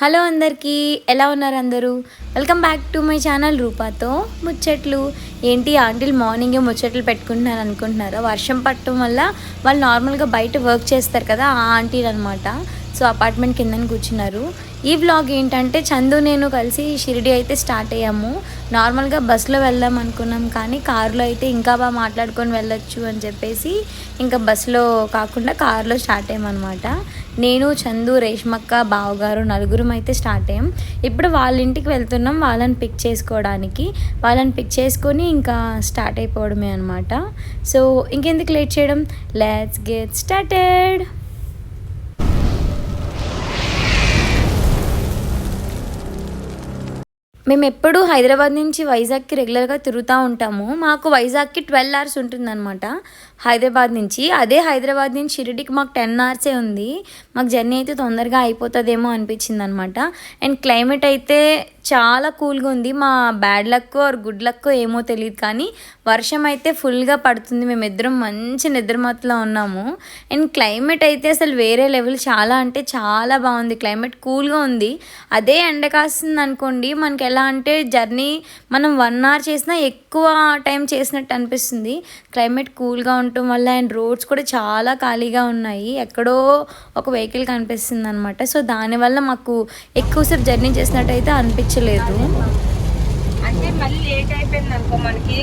Hello అందరికీ ఎలా ఉన్నారు అందరూ? Welcome back to my channel రూపాతో. ముచ్చట్లు. ఏంటి ఆంటీలు మార్నింగే ముచ్చట్లు పెట్టుకుంటున్నారు అనుకుంటున్నారా? వర్షం పట్టడం వల్ల వాళ్ళు నార్మల్గా బయట వర్క్ చేస్తారు కదా ఆ ఆంటీలు అనమాట సో అపార్ట్మెంట్ కిందని కూర్చున్నారు. ఈ వ్లాగ్ ఏంటంటే చందు నేను కలిసి షిరిడి అయితే స్టార్ట్ అయ్యాము. నార్మల్గా బస్సులో వెళ్దాం అనుకున్నాం కానీ కారులో అయితే ఇంకా బాగా మాట్లాడుకొని వెళ్ళొచ్చు అని చెప్పేసి ఇంకా బస్సులో కాకుండా కారులో స్టార్ట్ అయ్యామన్నమాట. నేను చందు రేష్మక్క బావగారు నలుగురం అయితే స్టార్ట్ అయ్యాం. ఇప్పుడు వాళ్ళ ఇంటికి వెళ్తున్నాం వాళ్ళని పిక్ చేసుకోవడానికి. వాళ్ళని పిక్ చేసుకొని ఇంకా స్టార్ట్ అయిపోవడమే అనమాట సో ఇంకెందుకు లేట్ చేయడం? లెట్స్ గెట్ స్టార్టెడ్ మేము ఎప్పుడూ హైదరాబాద్ నుంచి వైజాగ్కి రెగ్యులర్గా తిరుగుతూ ఉంటాము. మాకు వైజాగ్కి ట్వెల్వ్ అవర్స్ ఉంటుందన్నమాట. హైదరాబాద్ నుంచి. అదే హైదరాబాద్ నుంచి షిరిడికి మాకు టెన్ అవర్సే ఉంది. మాకు జర్నీ అయితే తొందరగా అయిపోతుందేమో అనిపించింది అనమాట అండ్ క్లైమేట్ అయితే చాలా కూల్గా ఉంది. మా bad luck or good luck ఏమో తెలియదు కానీ వర్షం అయితే ఫుల్గా పడుతుంది. మేము ఇద్దరం మంచి నిద్రమత్తులో ఉన్నాము. అండ్ క్లైమేట్ అయితే అసలు వేరే లెవెల్. చాలా అంటే చాలా బాగుంది. క్లైమేట్ కూల్గా ఉంది. అదే ఎండ కాస్తుంది అనుకోండి మనకి ఎలా అంటే జర్నీ మనం వన్ అవర్ చేసినా ఎక్కువ టైం చేసినట్టు అనిపిస్తుంది. క్లైమేట్ కూల్గా ఉండటం వల్ల అండ్ రోడ్స్ కూడా చాలా ఖాళీగా ఉన్నాయి. ఎక్కడో ఒక వెహికల్ కనిపిస్తుంది అనమాట సో దానివల్ల మాకు ఎక్కువసేపు జర్నీ చేసినట్టు అయితే అనిపించలేదు. అంటే మళ్ళీ లేట్ అయిపోయింది అనుకో మనకి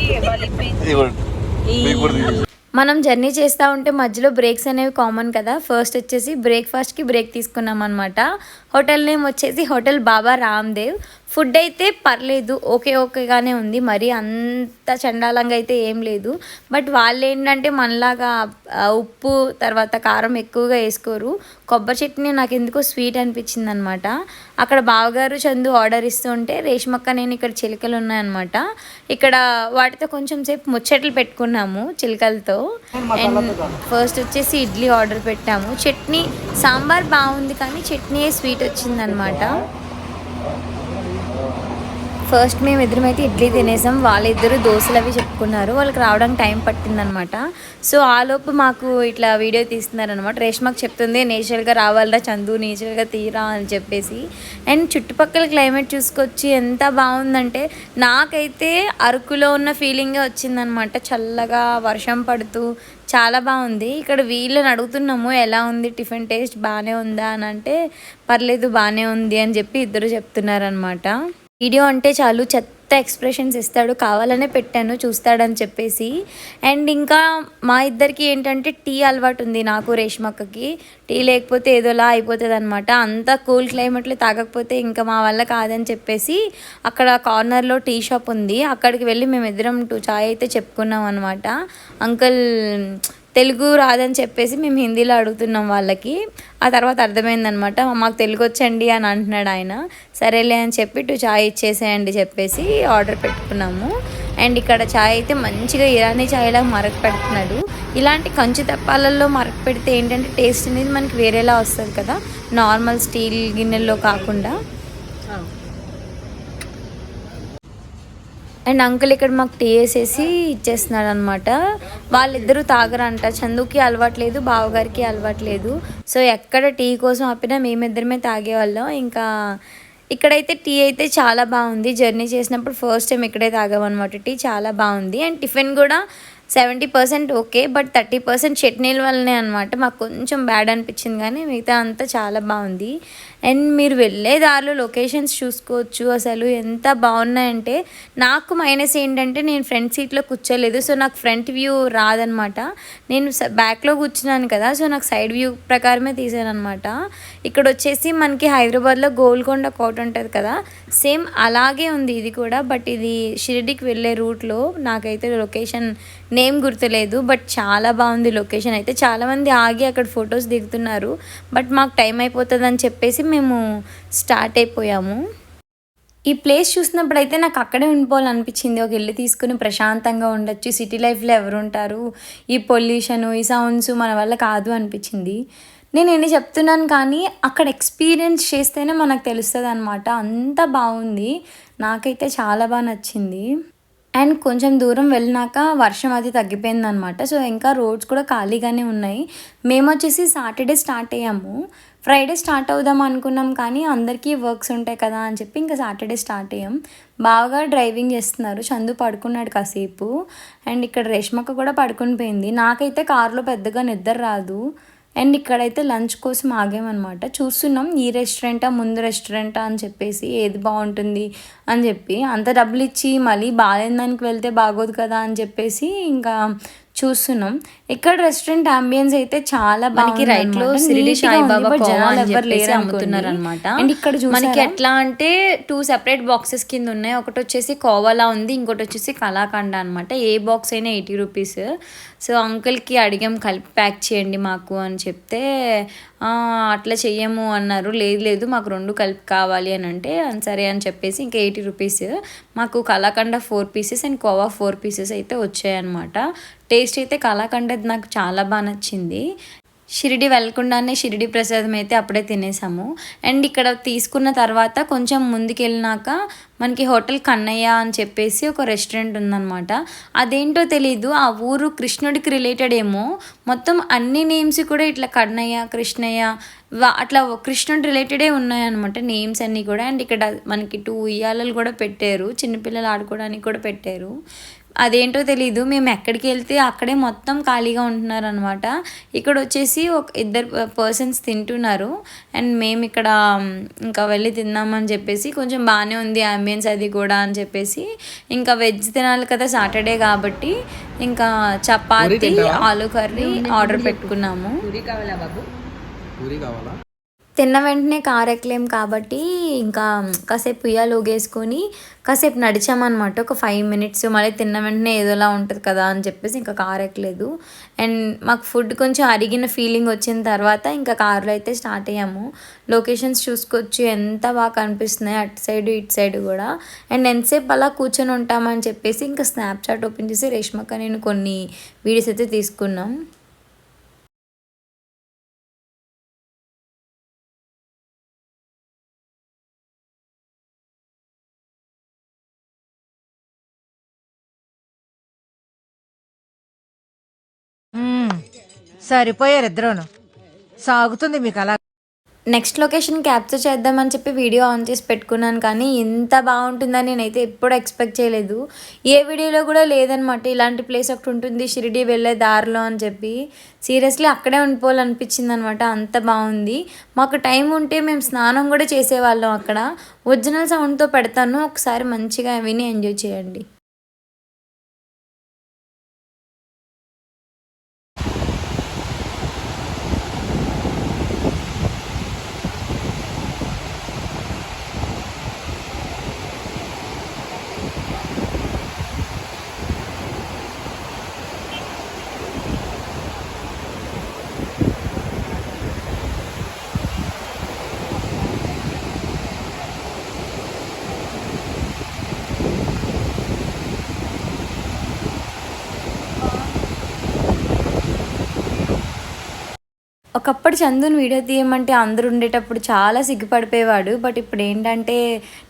మనం జర్నీ చేస్తూ ఉంటే మధ్యలో బ్రేక్స్ అనేవి కామన్ కదా. ఫస్ట్ వచ్చేసి బ్రేక్ఫాస్ట్కి బ్రేక్ తీసుకున్నాం అనమాట హోటల్ నేమ్ వచ్చేసి హోటల్ బాబా రామ్దేవ్. ఫుడ్ అయితే పర్లేదు ఓకే ఓకేగానే ఉంది. మరి అంత చండాలంగా అయితే ఏం లేదు. బట్ వాళ్ళు ఏంటంటే మనలాగా ఉప్పు తర్వాత కారం ఎక్కువగా వేసుకోరు. కొబ్బరి చట్నీ నాకు ఎందుకో స్వీట్ అనిపించింది అనమాట అక్కడ బావగారు చందు ఆర్డర్ ఇస్తుంటే రేష్మక్క నేను ఇక్కడ చిలుకలు ఉన్నాయన్నమాట ఇక్కడ వాటితో కొంచెం సేపు ముచ్చట్లు పెట్టుకున్నాము చిలుకలతో. అండ్ ఫస్ట్ వచ్చేసి ఇడ్లీ ఆర్డర్ పెట్టాము. చట్నీ సాంబార్ బాగుంది కానీ చట్నీ స్వీట్ వచ్చిందనమాట. ఫస్ట్ మేము ఇద్దరం అయితే ఇడ్లీ తినేసాం. వాళ్ళిద్దరూ దోశలు అవి చెప్పుకున్నారు. వాళ్ళకి రావడానికి టైం పట్టిందనమాట. సో ఆలోపు మాకు ఇట్లా వీడియో తీస్తున్నారనమాట. రేష్మకు చెప్తుంది నేచురల్గా రావాలరా చందు నేచురల్గా తీరా అని చెప్పేసి. అండ్ చుట్టుపక్కల క్లైమేట్ చూసుకొచ్చి ఎంత బాగుందంటే నాకైతే అరకులో ఉన్న ఫీలింగే వచ్చిందనమాట. చల్లగా వర్షం పడుతూ చాలా బాగుంది. ఇక్కడ వీళ్ళని అడుగుతున్నాము ఎలా ఉంది? టిఫిన్ టేస్ట్ బాగానే ఉందా? అని అంటే పర్లేదు బాగానే ఉంది అని చెప్పి ఇద్దరు చెప్తున్నారనమాట. వీడియో అంటే చాలు చెత్త ఎక్స్ప్రెషన్స్ ఇస్తాడు కావాలనే పెట్టాను చూస్తాడని చెప్పేసి. అండ్ ఇంకా మా ఇద్దరికి ఏంటంటే టీ అలవాటు ఉంది నాకు రేష్మక్కకి టీ లేకపోతే ఏదోలా అయిపోతుంది అనమాట అంత కూల్ క్లైమేట్లో తాగకపోతే ఇంకా మా వల్ల కాదని చెప్పేసి అక్కడ కార్నర్లో టీ షాప్ ఉంది. అక్కడికి వెళ్ళి మేము ఇద్దరం టూ చాయ్ అయితే చెప్పుకున్నాం అనమాట అంకుల్ తెలుగు రాదని చెప్పేసి మేము హిందీలో అడుగుతున్నాం వాళ్ళకి. ఆ తర్వాత అర్థమైందనమాట మాకు తెలుగు వచ్చండి అని అంటున్నాడు ఆయన. సరేలే అని చెప్పి టూ చాయ్ ఇచ్చేసేయండి చెప్పేసి ఆర్డర్ పెట్టుకున్నాము. అండ్ ఇక్కడ చాయ్ అయితే మంచిగా ఇరానీ చాయ్లా మరక పెడుతున్నాడు. ఇలాంటి కంచు తెప్పాలలో మరక పెడితే ఏంటంటే టేస్ట్ అనేది మనకి వేరేలా వస్తుంది కదా. నార్మల్ స్టీల్ గిన్నెల్లో కాకుండా. అండ్ అంకుల్ ఇక్కడ మాకు టీ వేసేసి ఇచ్చేస్తున్నాడు అనమాట వాళ్ళిద్దరూ తాగరంట. చందుకి అలవాట్లేదు బావగారికి అలవాట్లేదు. సో ఎక్కడ టీ కోసం ఆపినా మేమిద్దరమే తాగేవాళ్ళం. ఇంకా ఇక్కడైతే టీ అయితే చాలా బాగుంది. జర్నీ చేసినప్పుడు ఫస్ట్ టైం ఇక్కడే తాగామన్నమాట. టీ చాలా బాగుంది. అండ్ టిఫిన్ కూడా seventy percent okay but thirty percent చట్నీల వల్లనే అనమాట మాకు కొంచెం బ్యాడ్ అనిపించింది కానీ మిగతా అంతా చాలా బాగుంది. అండ్ మీరు వెళ్ళే దారిలో లొకేషన్స్ చూసుకోవచ్చు. అసలు ఎంత బాగున్నాయంటే నాకు మైనస్ ఏంటంటే నేను ఫ్రంట్ సీట్లో కూర్చోలేదు. సో నాకు ఫ్రంట్ వ్యూ రాదనమాట. నేను బ్యాక్లో కూర్చున్నాను కదా సో నాకు సైడ్ వ్యూ ప్రకారమే తీసాను అనమాట ఇక్కడ వచ్చేసి మనకి హైదరాబాద్లో గోల్కొండ కోట ఉంటుంది కదా సేమ్ అలాగే ఉంది ఇది కూడా. బట్ ఇది షిరిడికి వెళ్ళే రూట్లో నాకైతే లొకేషన్ నేమ్ గుర్తులేదు. బట్ చాలా బాగుంది లొకేషన్ అయితే చాలామంది ఆగి అక్కడ ఫొటోస్ దిగుతున్నారు. బట్ మాకు టైం అయిపోతుంది అని చెప్పేసి మేము స్టార్ట్ అయిపోయాము. ఈ ప్లేస్ చూసినప్పుడు అయితే నాకు అక్కడే ఉండిపోవాలనిపించింది. ఒక ఇల్లు తీసుకుని ప్రశాంతంగా ఉండొచ్చు. సిటీ లైఫ్లో ఎవరు ఉంటారు? ఈ పొల్యూషన్ ఈ సౌండ్స్ మన వల్ల కాదు అనిపించింది. నేను ఎన్ని చెప్తున్నాను కానీ అక్కడ ఎక్స్పీరియన్స్ చేస్తేనే మనకు తెలుస్తుంది అనమాట అంత బాగుంది. నాకైతే చాలా బాగా నచ్చింది. అండ్ కొంచెం దూరం వెళ్ళినాక వర్షం అది తగ్గిపోయిందనమాట సో ఇంకా రోడ్స్ కూడా ఖాళీగానే ఉన్నాయి. మేము వచ్చేసి సాటర్డే స్టార్ట్ అయ్యాము. ఫ్రైడే స్టార్ట్ అవుదాం అనుకున్నాం కానీ అందరికీ వర్క్స్ ఉంటాయి కదా అని చెప్పి ఇంకా సాటర్డే స్టార్ట్ అయ్యాం. బాగా డ్రైవింగ్ చేస్తున్నారు. చందు పడుకున్నాడు కాసేపు. అండ్ ఇక్కడ రేష్మక్క కూడా పడుకుని పోయింది. నాకైతే కారులో పెద్దగా నిద్ర రాదు. అండ్ ఇక్కడైతే లంచ్ కోసం ఆగామన్నమాట. చూస్తున్నాం ఈ రెస్టారెంటా ముందు రెస్టారెంటా అని చెప్పేసి ఏది బాగుంటుంది అని చెప్పి. అంత డబ్బులు ఇచ్చి మళ్ళీ బాగాలేని దానికి వెళ్తే బాగోదు కదా అని చెప్పేసి ఇంకా చూస్తున్నాం. ఇక్కడ రెస్టారెంట్ అంబియన్స్ అయితే చాలా మనకి రైట్లో సిరిడి సాయిబాబా కోవా అని చెప్పేసి అమ్ముతున్నారు అనమాట అండ్ ఇక్కడ మనకి? ఎట్లా అంటే టూ సెపరేట్ బాక్సెస్ కింద ఉన్నాయి. ఒకటి వచ్చేసి కోవాలా ఉంది ఇంకోటి వచ్చేసి కలాకండ అనమాట ఏ బాక్స్ అయినా ఎయిటీ రూపీస్ సో అంకుల్కి అడిగాం కలిపి ప్యాక్ చేయండి మాకు అని చెప్తే "ఆ, అట్లా చెయ్యము అన్నారు. లేదు లేదు మాకు రెండు కలిపి కావాలి అని అంటే సరే అని చెప్పేసి ఇంకా ఎయిటీ రూపీస్ మాకు kalakand four pieces and khoa four pieces అయితే వచ్చాయన్నమాట. టేస్ట్ అయితే కలాకండది నాకు చాలా బాగా నచ్చింది. షిరిడి వెళ్ళకుండానే షిరిడి ప్రసాదం అయితే అప్పుడే తినేసాము. అండ్ ఇక్కడ తీసుకున్న తర్వాత కొంచెం ముందుకెళ్ళినాక మనకి హోటల్ కన్నయ్య అని చెప్పేసి ఒక రెస్టారెంట్ ఉందన్నమాట. అదేంటో తెలీదు. ఆ ఊరు కృష్ణుడికి రిలేటెడ్ ఏమో. మొత్తం అన్ని నేమ్స్ కూడా ఇట్లా కన్నయ్య కృష్ణయ్య అట్లా కృష్ణుడు రిలేటెడే ఉన్నాయన్నమాట నేమ్స్ అన్నీ కూడా. అండ్ ఇక్కడ మనకి టూ ఉయ్యాలలు కూడా పెట్టారు. చిన్నపిల్లలు ఆడుకోవడానికి కూడా పెట్టారు. అదేంటో తెలీదు. మేము ఎక్కడికి వెళ్తే అక్కడే మొత్తం ఖాళీగా ఉంటున్నారు అనమాట ఇక్కడ వచ్చేసి ఒక ఇద్దరు పర్సన్స్ తింటున్నారు. అండ్ మేము ఇక్కడ ఇంకా వెళ్ళి తిందామని చెప్పేసి కొంచెం బాగానే ఉంది అంబియన్స్ అది కూడా అని చెప్పేసి. ఇంకా వెజ్ తినాలి కదా సాటర్డే కాబట్టి. ఇంకా చపాతి ఆలు కర్రీ ఆర్డర్ పెట్టుకున్నాము. పూరి కావాలా? తిన్న వెంటనే కారు ఎక్కలేం కాబట్టి ఇంకా కాసేపు ఉయ్యాలు ఊగేసుకొని కాసేపు నడిచామన్నమాట. ఒక ఫైవ్ మినిట్స్ మళ్ళీ తిన్న వెంటనే ఏదోలా ఉంటుంది కదా అని చెప్పేసి ఇంకా కారు ఎక్కలేదు. అండ్ మాకు ఫుడ్ కొంచెం అరిగిన ఫీలింగ్ వచ్చిన తర్వాత ఇంకా కార్లో అయితే స్టార్ట్ అయ్యాము. లొకేషన్స్ చూసుకోవచ్చు. ఎంత బాగా కనిపిస్తున్నాయి అటు సైడ్ ఇటు సైడ్ కూడా. అండ్ ఎంతసేపు అలా కూర్చొని ఉంటామని చెప్పేసి ఇంకా స్నాప్చాట్ ఓపెన్ చేసి రేష్మక్క నేను కొన్ని వీడియోస్ అయితే తీసుకున్నాం. సరిపోయారు ఇద్దరును. సాగుతుంది మీకు అలా. నెక్స్ట్ లొకేషన్ క్యాప్చర్ చేద్దామని చెప్పి వీడియో ఆన్ చేసి పెట్టుకున్నాను కానీ ఇంత బాగుంటుందని నేనైతే ఎప్పుడు ఎక్స్పెక్ట్ చేయలేదు. ఏ వీడియోలో కూడా లేదనమాట ఇలాంటి ప్లేస్ ఒకటి ఉంటుంది షిరిడి వెళ్ళే దారిలో అని చెప్పి. సీరియస్లీ అక్కడే ఉండిపోవాలనిపించింది అనమాట అంత బాగుంది. మాకు టైం ఉంటే మేము స్నానం కూడా చేసేవాళ్ళం అక్కడ. ఒరిజినల్ సౌండ్తో పెడతాను. ఒకసారి మంచిగా విని ఎంజాయ్ చేయండి. ఒకప్పుడు చందుని వీడియో తీయమంటే అందరు ఉండేటప్పుడు చాలా సిగ్గుపడిపోయేవాడు. బట్ ఇప్పుడు ఏంటంటే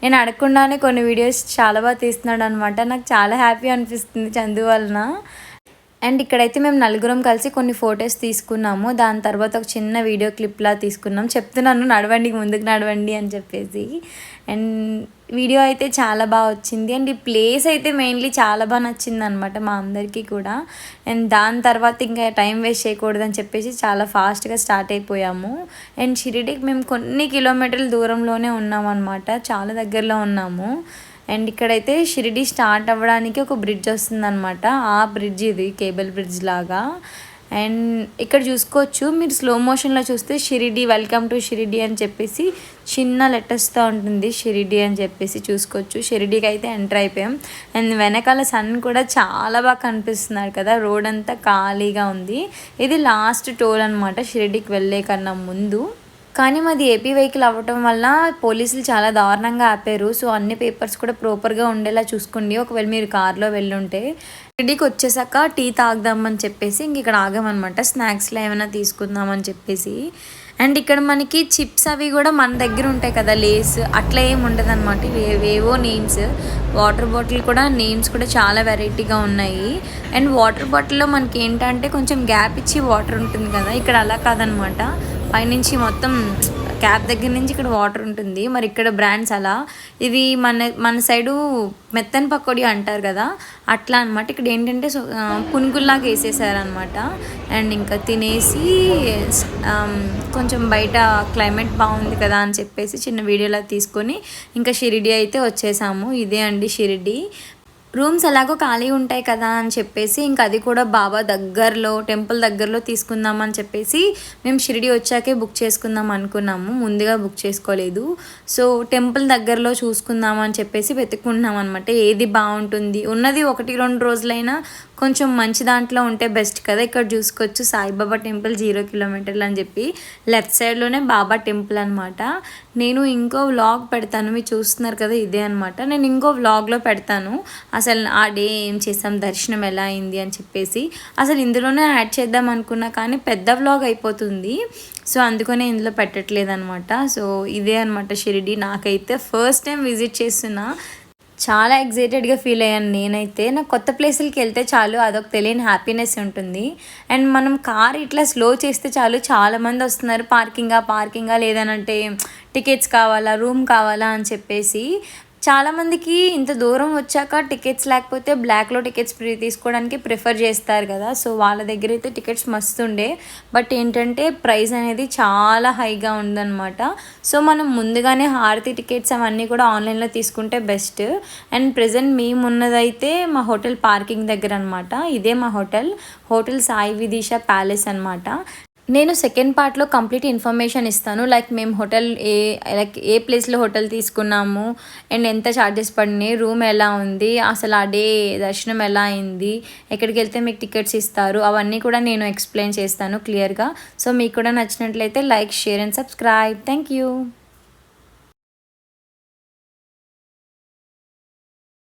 నేను అడగకుండానే కొన్ని వీడియోస్ చాలా బాగా తీస్తున్నాడు అనమాట నాకు చాలా హ్యాపీ అనిపిస్తుంది చందు వలన. అండ్ ఇక్కడైతే మేము నలుగురం కలిసి కొన్ని ఫొటోస్ తీసుకున్నాము. దాని తర్వాత ఒక చిన్న వీడియో క్లిప్లా తీసుకున్నాం. చెప్తున్నాను నడవండి ముందుకు నడవండి అని చెప్పేసి. అండ్ వీడియో అయితే చాలా బాగా వచ్చింది. అండ్ ఈ ప్లేస్ అయితే మెయిన్లీ చాలా బాగా నచ్చింది అనమాట మా అందరికీ కూడా. అండ్ దాని తర్వాత ఇంకా టైం వేస్ట్ చేయకూడదని చెప్పేసి చాలా ఫాస్ట్గా స్టార్ట్ అయిపోయాము. అండ్ షిరిడికి మేము కొన్ని కిలోమీటర్ల దూరంలోనే ఉన్నాం అనమాట చాలా దగ్గరలో ఉన్నాము. అండ్ ఇక్కడైతే షిరిడి స్టార్ట్ అవ్వడానికి ఒక బ్రిడ్జ్ వస్తుందన్నమాట. ఆ బ్రిడ్జ్ ఇది కేబుల్ బ్రిడ్జ్ లాగా. అండ్ ఇక్కడ చూసుకోవచ్చు మీరు స్లో మోషన్లో చూస్తే షిరిడి వెల్కమ్ టు షిరిడి అని చెప్పేసి చిన్న లెటర్స్తో ఉంటుంది షిరిడి అని చెప్పేసి చూసుకోవచ్చు. షిరిడికి అయితే ఎంటర్ అయిపోయాం. అండ్ వెనకాల సన్ కూడా చాలా బాగా కనిపిస్తున్నారు కదా రోడ్ అంతా ఖాళీగా ఉంది. ఇది లాస్ట్ టోల్ అనమాట షిరిడికి వెళ్ళే కన్నా ముందు. కానీ మాది ఏపీ వెహికల్ అవ్వటం వల్ల పోలీసులు చాలా దారుణంగా ఆపారు. సో అన్ని పేపర్స్ కూడా ప్రాపర్గా ఉండేలా చూసుకోండి ఒకవేళ మీరు కార్లో వెళ్ళుంటే షిరిడీకి వచ్చేసాక టీ తాగుదామని చెప్పేసి ఇంక ఇక్కడ ఆగామన్నమాట. స్నాక్స్లో ఏమైనా తీసుకుందామని చెప్పేసి. అండ్ ఇక్కడ మనకి చిప్స్ అవి కూడా మన దగ్గర ఉంటాయి కదా లేస్ అట్లా ఏమి ఉండదు అనమాట ఏవేవో నేమ్స్ వాటర్ బాటిల్ కూడా నేమ్స్ కూడా చాలా వెరైటీగా ఉన్నాయి. అండ్ వాటర్ బాటిల్లో మనకి ఏంటంటే కొంచెం గ్యాప్ ఇచ్చి వాటర్ ఉంటుంది కదా ఇక్కడ అలా కాదనమాట పైనుంచి మొత్తం క్యాప్ దగ్గర నుంచి ఇక్కడ వాటర్ ఉంటుంది. మరి ఇక్కడ బ్రాండ్స్ అలా. ఇది మన మన సైడు మెత్తని పకోడీ అంటారు కదా అట్లా అనమాట ఇక్కడ ఏంటంటే పునుగుల్లాగా వేసేసారనమాట అండ్ ఇంకా తినేసి కొంచెం బయట క్లైమేట్ బాగుంది కదా అని చెప్పేసి చిన్న వీడియోలా తీసుకొని ఇంకా షిరిడి అయితే వచ్చేసాము. ఇదే అండి షిరిడి. రూమ్స్ ఎలాగో ఖాళీ ఉంటాయి కదా అని చెప్పేసి ఇంకా అది కూడా బాబా దగ్గరలో టెంపుల్ దగ్గరలో తీసుకుందాం అని చెప్పేసి మేము షిరిడి వచ్చాకే బుక్ చేసుకుందాం అనుకున్నాము. ముందుగా బుక్ చేసుకోలేదు. సో టెంపుల్ దగ్గరలో చూసుకుందాం అని చెప్పేసి వెతుక్కుంటున్నాం అనమాట ఏది బాగుంటుంది? ఉన్నది ఒకటి రెండు రోజులైనా కొంచెం మంచి దాంట్లో ఉంటే బెస్ట్ కదా. ఇక్కడ చూసుకోవచ్చు సాయిబాబా టెంపుల్ జీరో కిలోమీటర్లు అని చెప్పి. లెఫ్ట్ సైడ్లోనే బాబా టెంపుల్ అనమాట నేను ఇంకో వ్లాగ్ పెడతాను. మీరు చూస్తున్నారు కదా ఇదే అనమాట నేను ఇంకో వ్లాగ్లో పెడతాను. అసలు ఆ డే ఏం చేసాం? దర్శనం ఎలా అయింది? అని చెప్పేసి. అసలు ఇందులోనే యాడ్ చేద్దాం అనుకున్నా కానీ పెద్ద వ్లాగ్ అయిపోతుంది. సో అందుకనే ఇందులో పెట్టట్లేదు అనమాట సో ఇదే అనమాట షిరిడి. నాకైతే ఫస్ట్ టైం విజిట్ చేస్తున్నా. చాలా ఎగ్జైటెడ్గా ఫీల్ అయ్యాను నేనైతే. నాకు కొత్త ప్లేసులకి వెళ్తే చాలు అదొక తెలియని హ్యాపీనెస్ ఉంటుంది. అండ్ మనం కార్ ఇట్లా స్లో చేస్తే చాలు చాలామంది వస్తున్నారు పార్కింగా పార్కింగా లేదనంటే టికెట్స్ కావాలా రూమ్ కావాలా అని చెప్పేసి. చాలామందికి ఇంత దూరం వచ్చాక టికెట్స్ లేకపోతే బ్లాక్లో టికెట్స్ ప్రీ తీసుకోవడానికి ప్రిఫర్ చేస్తారు కదా. సో వాళ్ళ దగ్గర అయితే టికెట్స్ మస్తు ఉండే. బట్ ఏంటంటే ప్రైస్ అనేది చాలా హైగా ఉందన్నమాట. సో మనం ముందుగానే హారతి టికెట్స్ అవన్నీ కూడా ఆన్లైన్లో తీసుకుంటే బెస్ట్ అండ్ ప్రజెంట్ మేము ఉన్నదైతే మా హోటల్ పార్కింగ్ దగ్గర అనమాట ఇదే మా hotel hotel Sai Vidisha palace అనమాట నేను సెకండ్ పార్ట్లో కంప్లీట్ ఇన్ఫర్మేషన్ ఇస్తాను. లైక్ మేము హోటల్ ఏ లైక్ ఏ ప్లేస్లో హోటల్ తీసుకున్నాము అండ్ ఎంత ఛార్జెస్ పడినాయి రూమ్ ఎలా ఉంది అసలు ఆ డే దర్శనం ఎలా అయింది ఎక్కడికి వెళ్తే మీకు టికెట్స్ ఇస్తారు అవన్నీ కూడా నేను ఎక్స్ప్లెయిన్ చేస్తాను క్లియర్గా సో మీకు కూడా నచ్చినట్లయితే like share and subscribe thank you